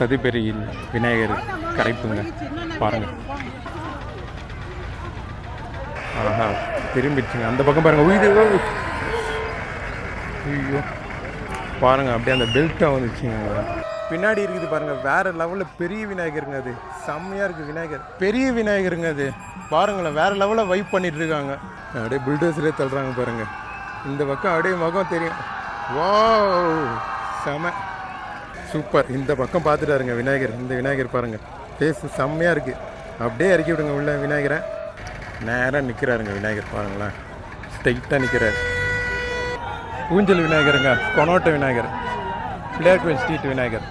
சதிபெரியில் விநாயகர் கரைப்புங்க பாருங்கள் ஆஹா திரும்பிடுச்சுங்க. அந்த பக்கம் பாருங்கள் உயிர் ஐயோ. பாருங்கள் அப்படியே அந்த பெல்ட்டாக வந்துச்சுங்க. பின்னாடி இருக்குது பாருங்கள் வேறு லெவலில் பெரிய விநாயகருங்க அது. செம்மையாக இருக்குது விநாயகர். பெரிய விநாயகருங்க அது. பாருங்களேன் வேறு லெவலில் வைப் பண்ணிட்டு இருக்காங்க அப்படியே புல்டோசரே தள்ளுறாங்க பாருங்கள் இந்த பக்கம் அப்படியே முகம் தெரியும். வா செம. சூப்பர். இந்த பக்கம் பார்த்துட்டாருங்க விநாயகர். இந்த விநாயகர் பாருங்கள் ஃபேஸ் செம்மையாக இருக்குது அப்படியே இறக்கி விடுங்க உள்ள விநாயகரை. நேராக நிற்கிறாருங்க விநாயகர் பாருங்களேன். ஸ்ட்ரைட்டாக நிற்கிறார் ஊஞ்சல் விநாயகருங்க. கொனோட்ட விநாயகர். பிளேயர் கோயில் ஸ்ட்ரீட் விநாயகர்.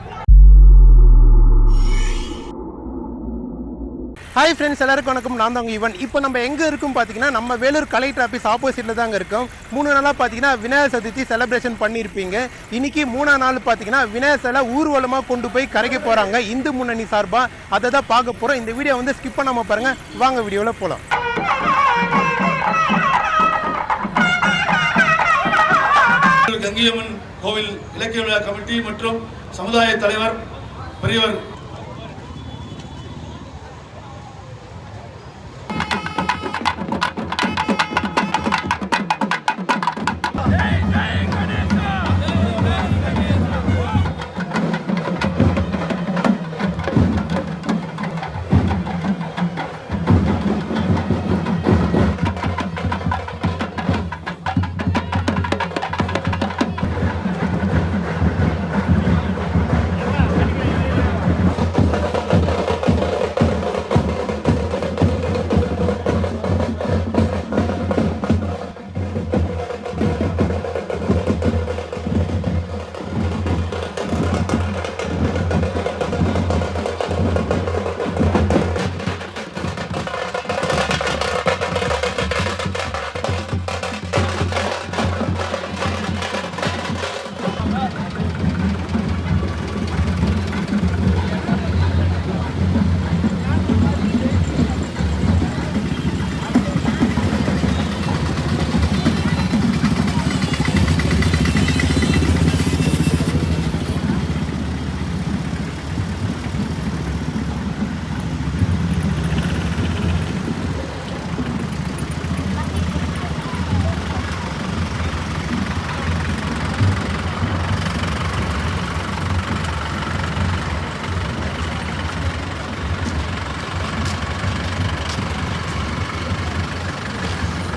ஹாய் ஃப்ரெண்ட்ஸ் எல்லாருக்கும் வணக்கம். நான் தான் ஈவன் இப்போ நம்ம எங்கே இருக்கும் பார்த்தீங்கன்னா நம்ம வேலூர் கலெக்டர் ஆஃபீஸ் ஆப்போசிட்டில் தாங்க இருக்கும். மூணு நாளாக பார்த்தீங்கன்னா விநாயகர் சதுர்த்தி செலிப்ரேஷன் பண்ணியிருப்பீங்க. இன்னைக்கு மூணாம் நாள் பார்த்தீங்கன்னா விநாயகர் சிலை ஊர்வலமாக கொண்டு போய் கரைக்க போகிறாங்க இந்து முன்னணி சார்பாக அதை தான் பார்க்க போகிறோம் இந்த வீடியோ வந்து ஸ்கிப் பண்ணாமல் பாருங்கள் வாங்க வீடியோவில் போகலாம் கங்கியம்மன் கோவில் இலக்கிய விழா கமிட்டி மற்றும் சமுதாய தலைவர் பெரியவர்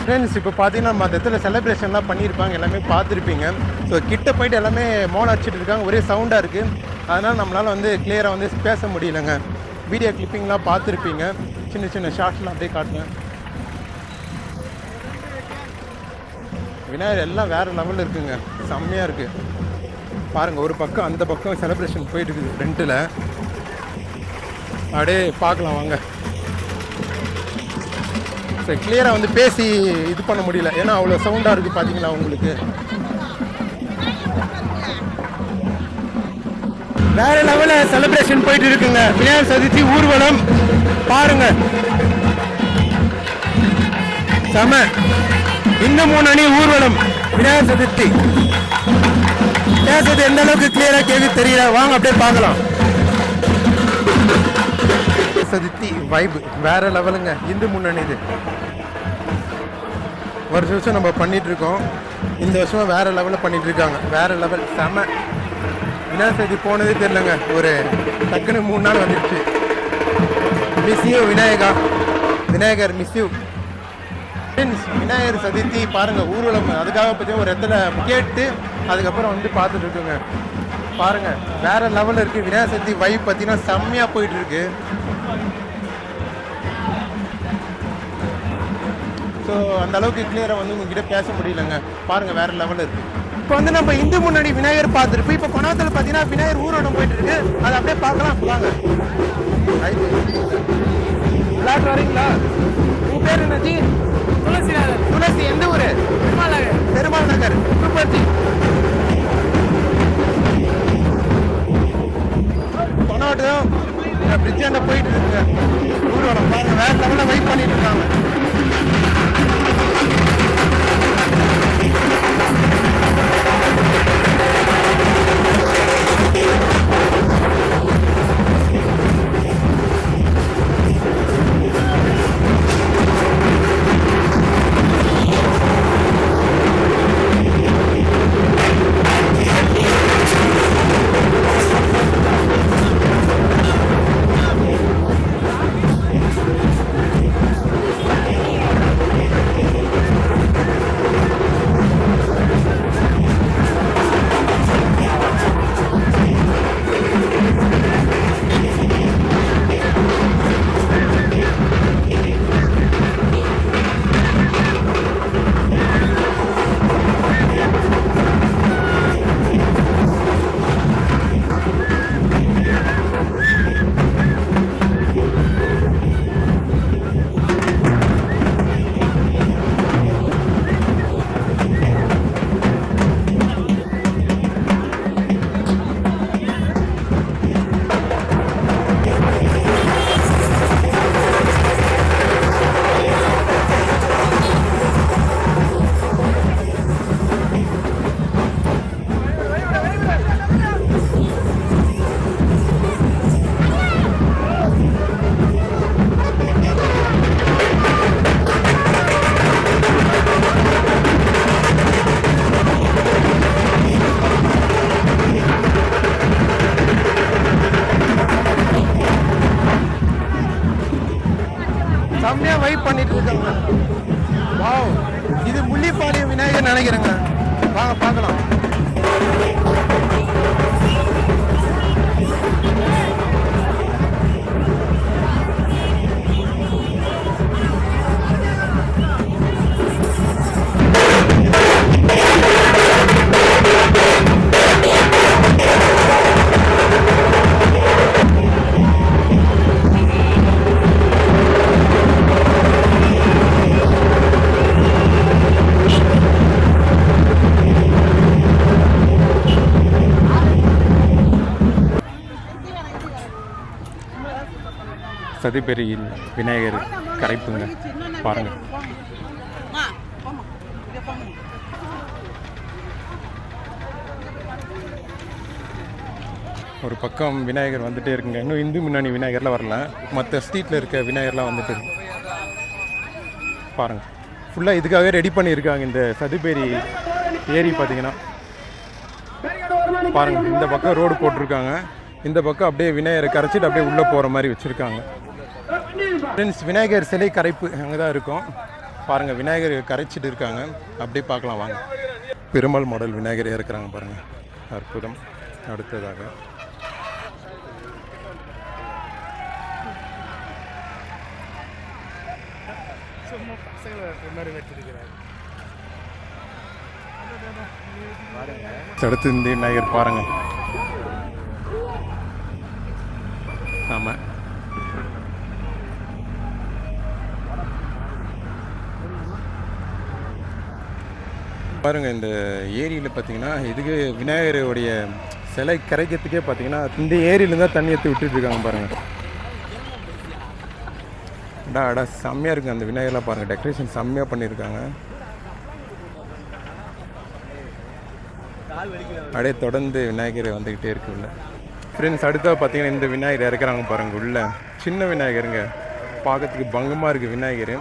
ஃப்ரெண்ட்ஸ் இப்போ பார்த்தீங்கன்னா நம்ம அந்த இடத்துல செலிப்ரேஷன்லாம் பண்ணியிருப்பாங்க எல்லாமே பார்த்துருப்பீங்க. ஸோ கிட்ட போயிட்டு எல்லாமே மோன் அடிச்சுட்டு இருக்காங்க. ஒரே சவுண்டாக இருக்குது அதனால் நம்மளால் வந்து கிளியராக வந்து பேச முடியலங்க. வீடியோ கிளிப்பிங்லாம் பார்த்துருப்பீங்க. சின்ன சின்ன ஷார்ட்ஸ்லாம் அப்படியே காட்டுங்க. விநாயகர் எல்லாம் வேறு லெவலில் இருக்குங்க. செம்மையாக இருக்குது பாருங்கள் ஒரு பக்கம் அந்த பக்கம் செலிப்ரேஷன் போயிட்டு இருக்குது ஃப்ரண்ட்டில் அப்படியே பார்க்கலாம் வாங்க. ஸோ கிளியராக வந்து பேசி இது பண்ண முடியல. ஏன்னா அவ்வளோ சவுண்டாக இருக்குது பார்த்தீங்களா உங்களுக்கு? வேற லெவலில் செலிப்ரேஷன் போயிட்டு இருக்குங்க. விநாயகர் சதுர்த்தி ஊர்வலம் பாருங்க. செம. இந்த மூணு அணி ஊர்வலம் விநாயகர் சதுர்த்தி. பேசுறது எந்த அளவுக்கு கிளியராக கேட்கு தெரியல. வாங்க அப்படியே பார்க்கலாம். சதுர்த்தி வைப் வேற லெவலுங்க இந்து முன்னணி இது. வருஷம் வருஷம் நம்ம பண்ணிட்டு இருக்கோம் இந்த வருஷம் வேற லெவலில் பண்ணிட்டு இருக்காங்க வேற லெவல் செம. விநாயகர் சதுர்த்தி போனதே தெரியலங்க. ஒரு டக்குன்னு மூணு நாள் வந்துடுச்சு miss you Vinayaka. Vinayagar miss you Vinayagar Chaturthi பாருங்கள் ஊர்வலம். அதுக்காக பற்றி ஒரு இடத்துல கேட்டு அதுக்கப்புறம் வந்து பார்த்துட்டு இருக்குங்க. பாருங்க வேற லெவலில் இருக்குது விநாயகர் சதுர்த்தி வைப் பார்த்தீங்கன்னா செம்மையாக போயிட்டு இருக்கு ஸோ அந்த அளவுக்கு கிளியராக வந்து உங்ககிட்ட பேச முடியலங்க பாருங்க வேற லெவலில் இருக்கு. இப்போ வந்து நம்ம இந்து முன்னாடி விநாயகர் பார்த்துருப்போம். இப்போ கொணாத்தில் பார்த்தீங்கன்னா விநாயகர் ஊர்வலம் போயிட்டு இருக்கு அதை அப்படியே பார்க்கலாம். வாங்க. விளையாட்டு வரீங்களா உங்க பேர் என்ன ஜி துளசி நகர் துளசி எந்த ஊர்? பெருமாள் நகர். பெருமாள் நகர். சூப்பர் ஜி கொண்டாட்டம். பிரிட்ஜாண்ட போயிட்டு இருக்கு. ஊர்வலம் சதிபெரியில் விநாயகர் கரைப்புங்க பாருங்கள் ஒரு பக்கம் விநாயகர் வந்துட்டே இருக்குங்க. இன்னும் இந்து முன்னணி விநாயகர்லாம் வரல. மற்ற ஸ்ட்ரீட்டில் இருக்க விநாயகர்லாம் வந்துட்டு இருக்கு. பாருங்கள் ஃபுல்லாக இதுக்காகவே ரெடி பண்ணியிருக்காங்க இந்த சதுப்பேரி ஏரி பார்த்தீங்கன்னா பாருங்கள் இந்த பக்கம் ரோடு போட்டிருக்காங்க. இந்த பக்கம் அப்படியே விநாயகரை கரைச்சிட்டு அப்படியே உள்ளே போகிற மாதிரி வச்சுருக்காங்க. ஃப்ரெண்ட்ஸ் விநாயகர் சிலை கரைப்பு அங்கே தான் இருக்கும். பாருங்கள் விநாயகர் கரைச்சிட்டு இருக்காங்க. அப்படியே பார்க்கலாம் வாங்க. பெருமாள் மாடல் விநாயகர் இறக்குறாங்க பாருங்கள் அற்புதம். அடுத்ததாக. அடுத்து இந்த விநாயகர் பாருங்கள் ஆமாம் பாருங்க இந்த ஏரியில் பார்த்தீங்கன்னா இதுக்கு விநாயகருடைய சிலை கரைக்கிறதுக்கே பார்த்தீங்கன்னா இந்த ஏரியிலேருந்து தான் தண்ணி எடுத்து விட்டுட்டு இருக்காங்க பாருங்க. அடா அடா செம்மையாக இருக்குங்க அந்த விநாயகர்லாம் பாருங்கள் டெக்கரேஷன் செம்மையாக பண்ணியிருக்காங்க. அப்படியே தொடர்ந்து விநாயகர் வந்துக்கிட்டே இருக்கு உள்ள. ஃப்ரெண்ட்ஸ் அடுத்தா பார்த்தீங்கன்னா இந்த விநாயகர் இறக்குறாங்க பாருங்க உள்ள. சின்ன விநாயகருங்க. பார்க்கறதுக்கு பங்கமாக இருக்குது விநாயகர்.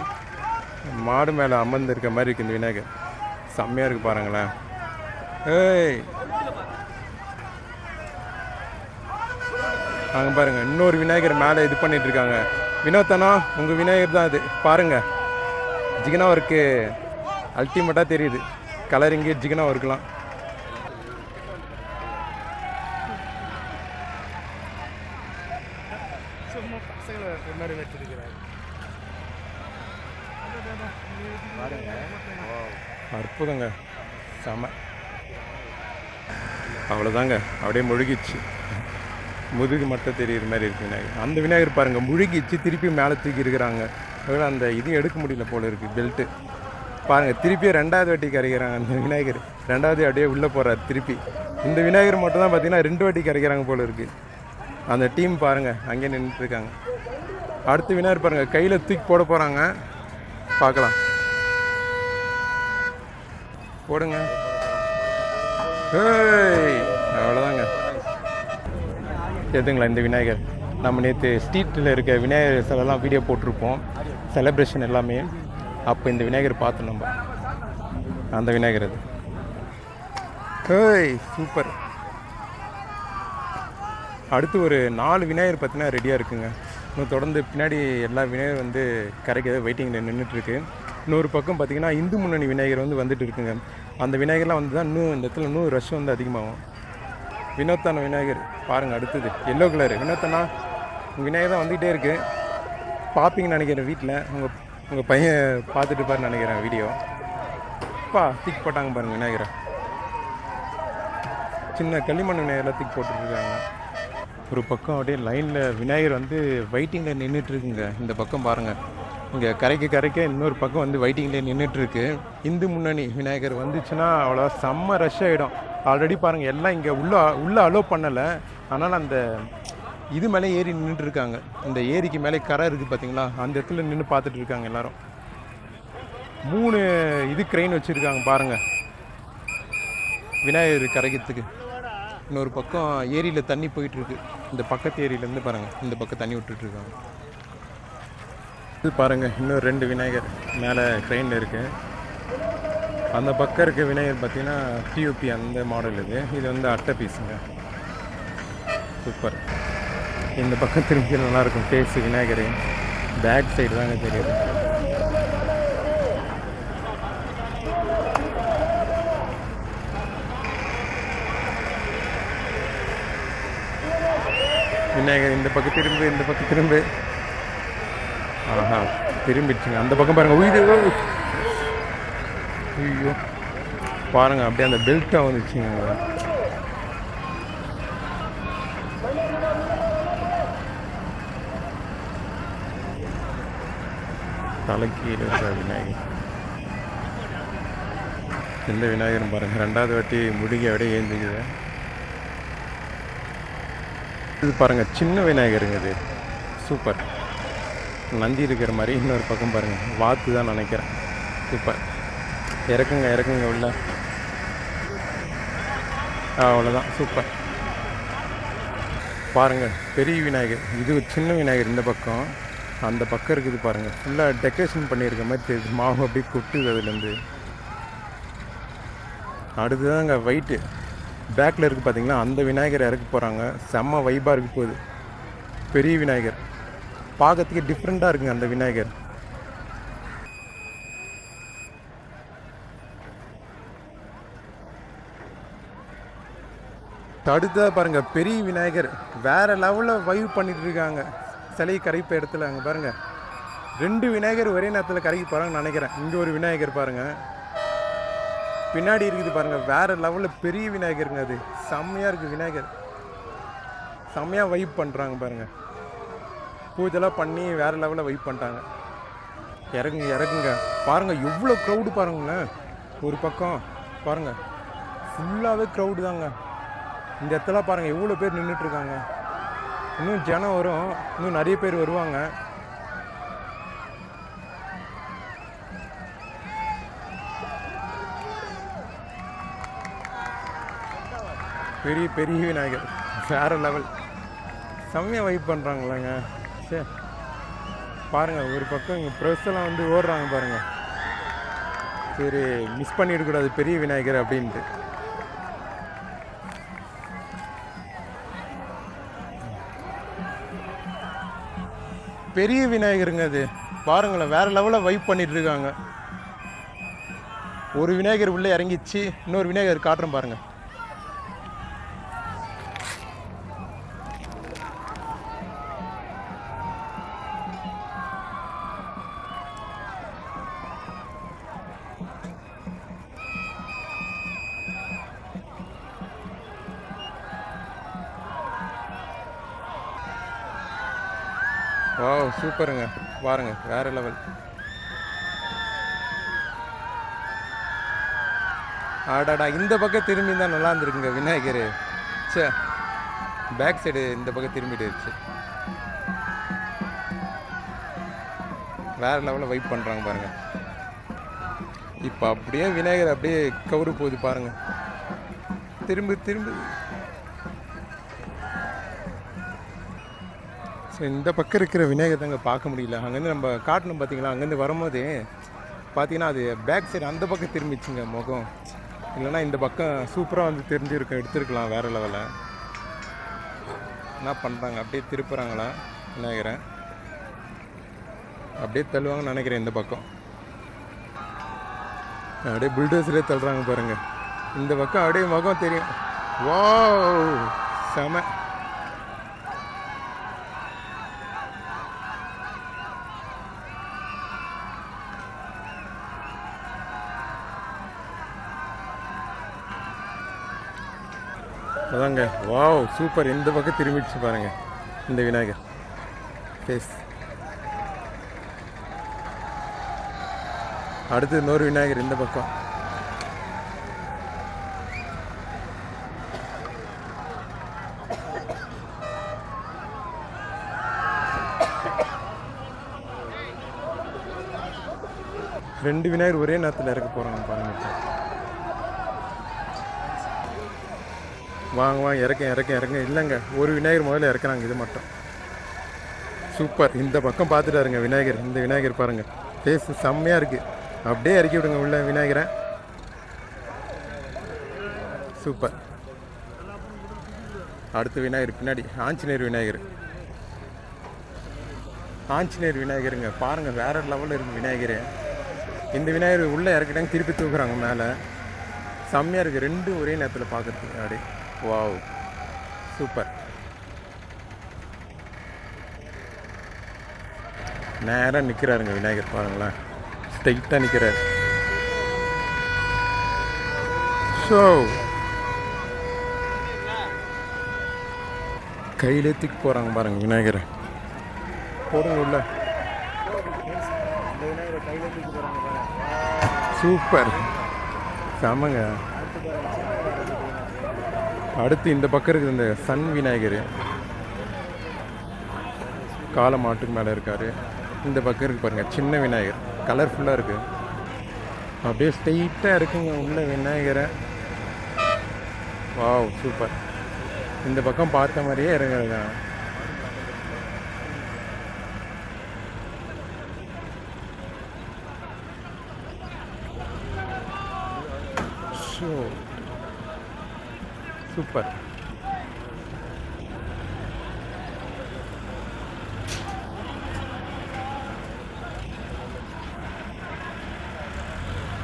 மாடு மேலே அமர்ந்திருக்க மாதிரி இருக்குது இந்த விநாயகர். செம்மையாக இருக்குது பாருங்களேன். ஏய். அங்கே பாருங்க இன்னொரு விநாயகர் மேலே இது பண்ணிகிட்ருக்காங்க வினோத்தனா உங்கள் விநாயகர் தான் அது பாருங்கள் ஜிகனா ஒர்க்கு அல்டிமேட்டாக தெரியுது. கலரிங்கு ஜிகனா ஒர்க்லாம் அற்புதங்க செம தாங்க. அப்படியே முழுகிச்சு முதுகு மட்டும் தெரியிற மாதிரி இருக்கு விநாயகர். அந்த விநாயகர் பாருங்கள் முழுகிச்சு திருப்பி மேலே தூக்கி இருக்கிறாங்க. அதனால் அந்த இது எடுக்க முடியல போல் இருக்குது பெல்ட்டு பாருங்கள் திருப்பியும் ரெண்டாவது வாட்டி கரைக்கிறாங்க அந்த விநாயகர். ரெண்டாவது அப்படியே உள்ளே போகிறார் திருப்பி. இந்த விநாயகர் மட்டும் தான் பார்த்தீங்கன்னா ரெண்டு வாட்டி கரைக்கிறாங்க போல் இருக்குது அந்த டீம் பாருங்கள் அங்கேயே நின்றுட்டுருக்காங்க. அடுத்து அடுத்த விநாயகர் பாருங்கள் கையில் தூக்கி போட போகிறாங்க பார்க்கலாம். போடுங்க. ஏய்! அவ்வளோதாங்க எதுங்களா இந்த விநாயகர்? நம்ம நேற்று ஸ்ட்ரீட்டில் இருக்க விநாயகர் சிலலாம் வீடியோ போட்டிருப்போம். செலப்ரேஷன் எல்லாமே. அப்போ இந்த விநாயகர் பார்த்தோம் நம்ம. அந்த விநாயகர் அது. சூப்பர் அடுத்து ஒரு நாலு விநாயகர் பார்த்தீங்கன்னா ரெடியாக இருக்குங்க. இன்னும் தொடர்ந்து பின்னாடி எல்லா விநாயகர் வந்து கரைக்க வெயிட்டிங்கில் நின்றுட்டுருக்கு இன்னொரு பக்கம் பார்த்திங்கன்னா இந்து முன்னணி விநாயகர் வந்து வந்துட்டு இருக்குங்க அந்த விநாயகர்லாம் வந்து தான் இன்னும் இந்த இடத்துல இன்னும் ரஷ் வந்து அதிகமாகும். வினோத்தான விநாயகர். பாருங்கள் அடுத்தது. எல்லோ கலரு வினோத்தனா விநாயகர் தான் வந்துக்கிட்டே இருக்குது பார்ப்பீங்கன்னு நினைக்கிறேன் வீட்டில் உங்கள் உங்கள் பையன் பார்த்துட்டு பாருன்னு நினைக்கிறேன் வீடியோ அப்பா தூக்கி போட்டாங்க பாருங்கள் விநாயகரை. சின்ன களிமண் விநாயகர் தூக்கி போட்டுருக்காங்க ஒரு பக்கம் அப்படியே லைனில் விநாயகர் வந்து வெயிட்டிங்கில் நின்றுட்டுருக்குங்க இந்த பக்கம் பாருங்கள் இங்கே கரைக்க கரைக்க இன்னொரு பக்கம் வந்து வெயிட்டிங்கில் நின்றுட்டுருக்கு இந்து முன்னணி விநாயகர் வந்துச்சுன்னா அவ்வளோ செம்ம ரஷ் ஆகிடும் ஆல்ரெடி பாருங்கள் எல்லாம் இங்கே உள்ள உள்ளே அலோவ் பண்ணலை. ஆனால் அந்த இது மேலே ஏறி நின்றுருக்காங்க இந்த ஏரிக்கு மேலே கரை இருக்குது பார்த்தீங்களா அந்த இடத்துல நின்று பார்த்துட்டு இருக்காங்க எல்லாரும். மூணு இது க்ரெயின் வச்சுருக்காங்க பாருங்கள் விநாயகர் கரைக்கிறதுக்கு. இன்னொரு பக்கம் ஏரியில் தண்ணி போயிட்டுருக்கு. இந்த பக்கத்து ஏரியிலேருந்து பாருங்கள் இந்த பக்கம் தண்ணி விட்டுட்டு இருக்காங்க இது பாருங்கள் இன்னும் ரெண்டு விநாயகர் மேலே ட்ரெயினில் இருக்குது அந்த பக்கம் இருக்க விநாயகர் பார்த்தீங்கன்னா பியூபி அந்த மாடல் இது. இது வந்து அட்டை பீஸுங்க சூப்பர் இந்த பக்கம் திரும்பி நல்லாயிருக்கும். ஃபேஸ் விநாயகர். பேக் சைடு தாங்க தெரியுது. விநாயகர் இந்த பக்கம் திரும்பு இந்த பக்கம் திரும்பு. ஆஹா திரும்பிடுச்சுங்க. அந்த பக்கம் பாருங்கள் உயிர். ஐயோ. பாருங்க அப்படியே அந்த பெல்ட்டாக வந்துச்சுங்க. தலைக்கீழ இருக்கிற விநாயகர். இந்த விநாயகரும் பாருங்க ரெண்டாவது வாட்டி முடிங்க விட ஏந்திக்குது. இது பாருங்க சின்ன விநாயகருங்க இது. சூப்பர். நந்தி இருக்கிற மாதிரி இன்னொரு பக்கம் பாருங்க வாத்து தான் நினைக்கிறேன். சூப்பர். இறக்குங்க இறக்குங்க உள்ள. ஆ, அவ்வளோதான் சூப்பர். பாருங்க பெரிய விநாயகர். இது சின்ன விநாயகர் இந்த பக்கம். அந்த பக்கம் இருக்குது பாருங்கள் ஃபுல்லாக டெக்கரேஷன் பண்ணியிருக்க மாதிரி தெரியுது. மாவு அப்படியே கொட்டுது அதுலேருந்து. அடுத்ததாங்க ஒயிட்டு பேக்கில் இருக்குது பார்த்தீங்கன்னா அந்த விநாயகர் இறக்க போகிறாங்க செம்ம வைபாக இருக்கு போகுது. பெரிய விநாயகர். பார்க்கறதுக்கு டிஃப்ரெண்ட்டாக இருக்குங்க அந்த விநாயகர். அடுத்ததா பாருங்கள் பெரிய விநாயகர். வேறு லெவலில் வைவ் பண்ணிட்டு இருக்காங்க. சிலை கரைப்ப இடத்துல அங்கே பாருங்கள் ரெண்டு விநாயகர் ஒரே நேரத்தில் கரைக்கு போகிறாங்கன்னு நினைக்கிறேன். இங்கே ஒரு விநாயகர் பாருங்கள் பின்னாடி இருக்குது பாருங்கள் வேறு லெவலில் பெரிய விநாயகருங்க அது. செம்மையாக இருக்குது விநாயகர். செம்மையாக வைப் பண்ணுறாங்க பாருங்க. பூஜைலாம் பண்ணி வேறு லெவலில் வைப் பண்ணிட்டாங்க. இறங்குங்க இறங்குங்க. பாருங்க எவ்வளோ க்ரௌடு பாருங்களேன். ஒரு பக்கம் பாருங்க. ஃபுல்லாகவே க்ரௌடு தாங்க. இந்த இடத்துல பாருங்க எவ்வளோ பேர் நின்றுட்டு இருக்காங்க இன்னும் ஜனம் வரும். இன்னும் நிறைய பேர் வருவாங்க. பெரிய பெரிய விநாயகர். வேறு லெவல் செம்மையாக வைப் பண்ணுறாங்களாங்க சரி பாருங்கள் ஒரு பக்கம் இங்கே ப்ரெஸ்ஸெல்லாம் வந்து ஓடுறாங்க பாருங்கள் சரி மிஸ் பண்ணிடக்கூடாது பெரிய விநாயகர் அப்படின்ட்டு. பெரிய விநாயகருங்க அது. பாருங்களேன் வேறு லெவலில் வைப் பண்ணிட்டு இருக்காங்க. ஒரு விநாயகர் உள்ளே இறங்கிச்சு இன்னொரு விநாயகர் காட்டுறேன் பாருங்கள் வாவ் சூப்பருங்க. பாருங்க வேற லெவல். ஆடாடா இந்த பக்கம் திரும்பி தான் நல்லா இருந்திருக்குங்க விநாயகர். சே பேக் சைடு இந்த பக்கம் திரும்பிட்டு வேற லெவலில் வைப் பண்ணுறாங்க பாருங்க. இப்போ அப்படியே விநாயகர் அப்படியே கவுரு போகுது பாருங்க. திரும்பி திரும்பி. இந்த பக்கம் இருக்கிற விநாயகர் தாங்க பார்க்க முடியல. அங்கேருந்து நம்ம காட்டணும் பார்த்தீங்களா? அங்கேருந்து வரும்போது பார்த்தீங்கன்னா அது பேக் சைடு அந்த பக்கம் திரும்பிச்சுங்க முகம். இல்லைன்னா இந்த பக்கம் சூப்பராக வந்து தெரிஞ்சிருக்கும். எடுத்துருக்கலாம் வேறு லெவலில் என்ன பண்ணுறாங்க அப்படியே திருப்புறாங்களா விநாயகரை? அப்படியே தள்ளுவாங்கன்னு நினைக்கிறேன் இந்த பக்கம். அப்படியே புல்டோசரே தள்ளுறாங்க பாருங்கள் இந்த பக்கம் அப்படியே முகம் தெரியும். வா செம. அதாங்க வாவ் சூப்பர். இந்த பக்கம் திரும்பிடுச்சு பாருங்க. இந்த விநாயகர். ஃபேஸ் அடுத்து இன்னொரு விநாயகர் இந்த பக்கம். ரெண்டு விநாயகர் ஒரே நேரத்தில் இறக்க போகிறாங்க பாருங்க. வாங்க வாங்க இறக்க இறக்க இறங்க. இல்லைங்க ஒரு விநாயகர் முதல்ல இறக்குறாங்க இது மட்டும். சூப்பர். இந்த பக்கம் பார்த்துட்டாருங்க விநாயகர். இந்த விநாயகர் பாருங்கள் ஃபேஸ் செம்மையாக இருக்குது அப்படியே இறக்கி விடுங்க உள்ள விநாயகரை. சூப்பர். அடுத்து விநாயகர் பின்னாடி ஆஞ்சநேயர் விநாயகர். ஆஞ்சநேயர் விநாயகருங்க பாருங்கள் வேறு லெவலில் இருக்குது விநாயகர். இந்த விநாயகர் உள்ளே இறக்கிட்டாங்க திருப்பி தூக்குறாங்க மேலே. செம்மையாக இருக்குது ரெண்டும் ஒரே நேரத்தில் பார்க்குறதுக்கு அப்படியே வாவ் சூப்பர் நேராக நிற்கிறாருங்க விநாயகர் பாருங்களேன். ஸ்ட்ரைட்டாக நிற்கிறாரு ஸோ கையில் தூக்கி போகிறாங்க பாருங்க விநாயகர். போடுங்க உள்ள சூப்பர் செமங்க. அடுத்து இந்த பக்கம் இருக்குது இந்த சன் விநாயகர். கால மாட்டுக்கு மேலே இருக்கார். இந்த பக்கம் இருக்கு பாருங்கள் சின்ன விநாயகர். கலர்ஃபுல்லாக இருக்குது அப்படியே ஸ்ட்ரெயிட்டாக இருக்குங்க உள்ள விநாயகரை. வாவ் சூப்பர் இந்த பக்கம் பார்த்த மாதிரியே இறங்குறதா சூப்பர்.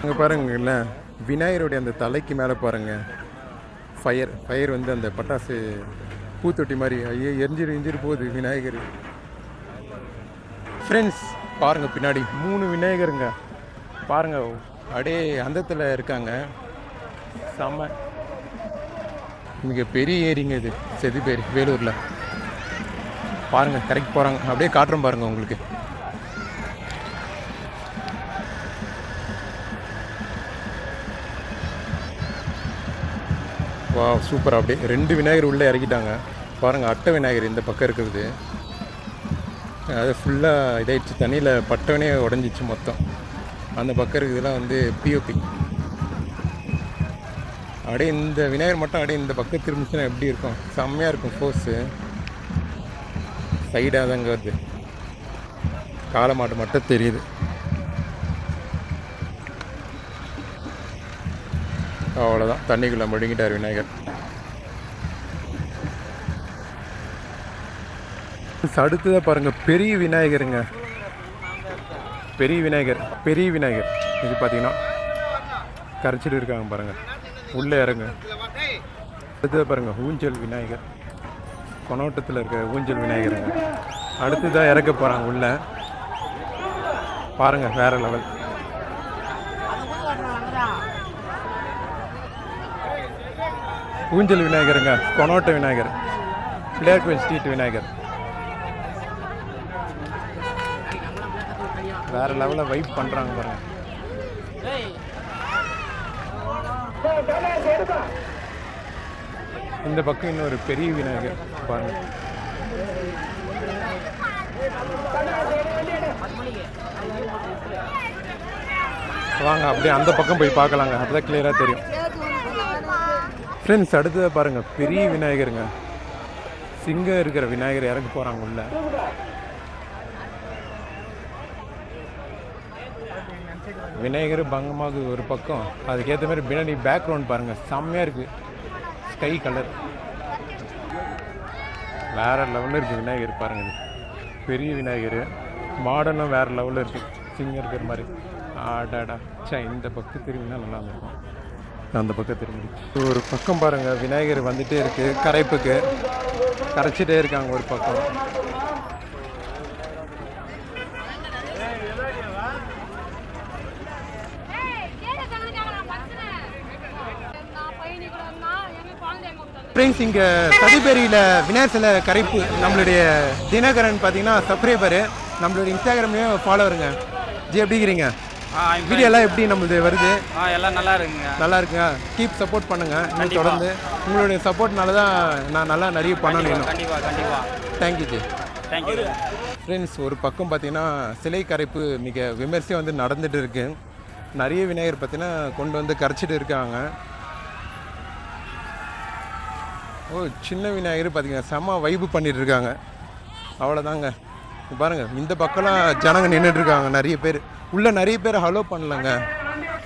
அங்கே பாருங்கல்ல விநாயகருடைய அந்த தலைக்கு மேலே பாருங்க. ஃபயர் ஃபயர் வந்து அந்த பட்டாசு பூத்தொட்டி மாதிரி ஐயோ எரிஞ்சிரு எரிஞ்சிரு போகுது விநாயகர். ஃப்ரெண்ட்ஸ் பாருங்கள் பின்னாடி. மூணு விநாயகருங்க. பாருங்கள் அப்படியே அந்தத்தில் இருக்காங்க. செம்ம மிக பெரிய ஏரிங்க இது. செதுப்பேரி வேலூரில். பாருங்கள் கரெக்ட் போகிறாங்க அப்படியே காட்டுறோம் பாருங்கள் உங்களுக்கு. வா சூப்பர். அப்படியே ரெண்டு விநாயகர் உள்ளே இறக்கிட்டாங்க பாருங்கள் அட்டை விநாயகர் இந்த பக்கம் இருக்கிறது. அது ஃபுல்லாக இதாயிடுச்சு. தண்ணியில் பட்டவனே உடஞ்சிச்சு மொத்தம். அந்த பக்கம் இருக்கிறதுலாம் வந்து பிஓபி அப்படியே இந்த விநாயகர் மட்டும் அப்படியே இந்த பக்கம் திரும்பிச்சுன்னா எப்படி இருக்கும்? செம்மையாக இருக்கும் ஃபோர்ஸு சைடாக தாங்க வருது காளை மாட்டு மட்டும் தெரியுது. அவ்வளோதான் தண்ணிக்குள்ளே முழுங்கிட்டார் விநாயகர். அடுத்ததாக பாருங்கள் பெரிய விநாயகருங்க. பெரிய விநாயகர் பெரிய விநாயகர். இது பார்த்தீங்கன்னா கரைச்சிட்டு இருக்காங்க பாருங்கள் உள்ளே இறங்க. அடுத்தது பாருங்கள் ஊஞ்சல் விநாயகர். கொனோட்டத்தில் இருக்க ஊஞ்சல் விநாயகருங்க. அடுத்து தான் இறக்க போகிறாங்க உள்ளே. பாருங்கள் வேறு லெவல். ஊஞ்சல் விநாயகருங்க கொனோட்ட விநாயகர். பிளேயர் கோயில் ஸ்ட்ரீட் விநாயகர். வேறு லெவலில் வைப் பண்ணுறாங்க பாருங்கள் இந்த பக்கம் இன்னொரு பெரிய விநாயகர் பாருங்க. வாங்க அப்படியே அந்த பக்கம் போய் பார்க்கலாங்க. அப்பதான் கிளியராக தெரியும். ஃப்ரெண்ட்ஸ் அடுத்ததை பாருங்க. பெரிய விநாயகருங்க. சிங்கம் இருக்கிற விநாயகர் இறங்க போறாங்க உள்ள. விநாயகர் பங்கமாக ஒரு பக்கம். அதுக்கேற்ற மாதிரி பின்னாடி பேக்ரவுண்ட் பாருங்கள் செம்மையாக இருக்குது ஸ்கை கலர் வேறு லெவலில் இருக்குது விநாயகர் பாருங்கள் பெரிய விநாயகர். மாடனும் வேறு லெவலில் இருக்குது சிங்கர் இருக்கிற மாதிரி. ஆடாடா. சே இந்த பக்கம் திரும்பினா நல்லா இருக்கும் அந்த பக்கம் திரும்பி ஒரு பக்கம் பாருங்கள் விநாயகர் வந்துகிட்டே இருக்குது கரைப்புக்கு. கரைச்சிட்டே இருக்காங்க ஒரு பக்கம். ஃப்ரெண்ட்ஸ் இங்கே சதிபேரியில் விநாயகர் சிலை கரைப்பு நம்மளுடைய தினகரன் பார்த்தீங்கன்னா சப்ஸ்கிரைபரு நம்மளுடைய இன்ஸ்டாகிராம்லேயும் ஃபாலோவருங்க ஜி எப்படி இருக்கிறீங்க. வீடியோலாம் எப்படி நம்மளுது வருது? எல்லாம் நல்லா இருக்குங்க. நல்லா இருக்குங்க. கீப் சப்போர்ட் பண்ணுங்க. இன்னும் தொடர்ந்து. உங்களுடைய சப்போர்ட்னால தான் நான் நல்லா நிறைய பண்ணணும் இன்னும். கண்டிப்பா கண்டிப்பா. Thank you G. தேங்க்யூ ஃப்ரெண்ட்ஸ் ஒரு பக்கம் பார்த்தீங்கன்னா சிலை கரைப்பு மிக விமர்சையாக வந்து நடந்துட்டு இருக்கு. நிறைய விநாயகர் பார்த்தீங்கன்னா கொண்டு வந்து கரைச்சிட்டு இருக்காங்க. ஓ சின்ன விநாயகர் பார்த்தீங்கன்னா செம்ம வைப்பு பண்ணிட்டு இருக்காங்க அவ்வளோதாங்க பாருங்கள் பாருங்க இந்த பக்கம்லாம் ஜனங்க நின்றுட்டுருக்காங்க நிறைய பேர். உள்ளே நிறைய பேர் ஹலோ பண்ணலங்க.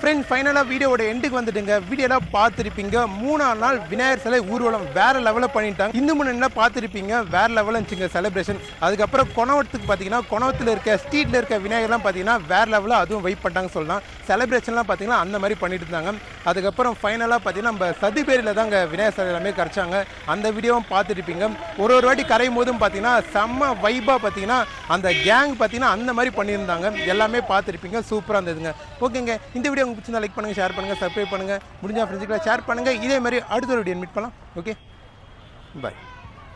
ஃப்ரெண்ட்ஸ் ஃபைனலாக வீடியோட எண்டுக்கு வந்துட்டுங்க வீடியோலாம் பார்த்துருப்பீங்க மூணாம் நாள் விநாயகர் சிலை ஊர்வலம் வேறு லெவலில் பண்ணிட்டாங்க. இந்து முன்னாடி பார்த்துருப்பீங்க வேறு லெவலில் இருந்துச்சுங்க செலிப்ரேஷன் அதுக்கப்புறம் குணவத்துக்கு பார்த்தீங்கன்னா குணவத்தில் இருக்க ஸ்ட்ரீட்டில் இருக்க விநாயகர்லாம் பார்த்தீங்கன்னா வேற லெவலில் அதுவும் வெயிட் பண்ணிட்டாங்க சொல்லலாம். செலிப்ரேஷன்லாம் பார்த்தீங்கன்னா அந்த மாதிரி பண்ணிட்டு இருந்தாங்க. அதுக்கப்புறம் ஃபைனலாக பார்த்தீங்கன்னா நம்ம சதிபேரியில் தாங்க விநாயகர் சிலை எல்லாமே கரைச்சாங்க. அந்த வீடியோவும் பார்த்துருப்பீங்க. ஒரு ஒரு வாட்டி கரையும் போதும் பார்த்தீங்கன்னா செம்ம வைபாக பார்த்தீங்கன்னா அந்த கேங் பார்த்தீங்கன்னா அந்த மாதிரி பண்ணியிருந்தாங்க. எல்லாமே பார்த்துருப்பீங்க. சூப்பராக இருந்ததுங்க. ஓகேங்க. இந்த வீடியோ உங்களுக்கு பிடிச்சிருந்தா லைக் பண்ணுங்கள் ஷேர் பண்ணுங்கள் சப்ஸ்கிரைப் பண்ணுங்கள் முடிஞ்சால் ஃப்ரெண்ட்ஸுக்கெல்லாம் ஷேர் பண்ணுங்கள் இதே மாதிரி அடுத்த ஒரு வீடியோ மீட் பண்ணலாம். Okay bye